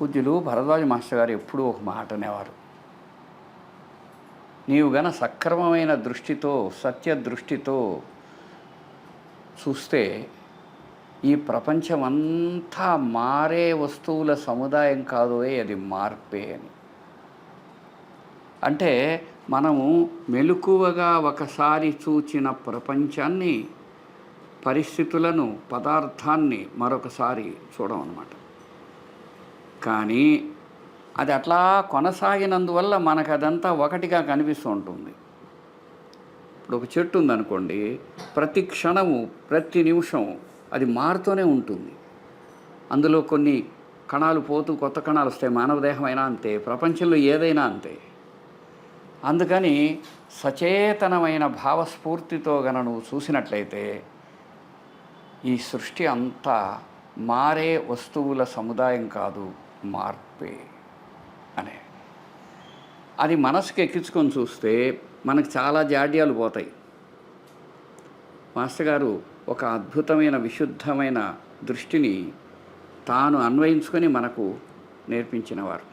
పూజ్యులు భరద్వాజ మాస్టర్ గారు ఎప్పుడూ ఒక మాట అనేవారు. నీవు గన సక్రమమైన దృష్టితో సత్య దృష్టితో చూస్తే ఈ ప్రపంచం అంతా మారే వస్తువుల సముదాయం కాదోయే అది మార్పే అని. అంటే మనము మెలకువగా ఒకసారి చూచిన ప్రపంచాన్ని పరిస్థితులను పదార్థాన్ని మరొకసారి చూడమన్నమాట. కానీ అది అట్లా కొనసాగినందువల్ల మనకు అదంతా ఒకటిగా కనిపిస్తూ ఉంటుంది ఇప్పుడు ఒక చెట్టు ఉందనుకోండి ప్రతి క్షణము ప్రతి నిమిషం అది మారుతూనే ఉంటుంది. అందులో కొన్ని కణాలు పోతూ కొత్త కణాలు వస్తాయి మానవ దేహమైనా అంతే ప్రపంచంలో ఏదైనా అంతే. అందుకని సచేతనమైన భావస్ఫూర్తితో గన నువ్వు చూసినట్లయితే ఈ సృష్టి అంతా మారే వస్తువుల సముదాయం కాదు. మార్పే అనే. అది మనసుకి ఎక్కించుకొని చూస్తే మనకు చాలా జాడ్యాలు పోతాయి. మాస్టర్ గారు ఒక అద్భుతమైన విశుద్ధమైన దృష్టిని తాను అన్వయించుకొని మనకు నేర్పించినవారు.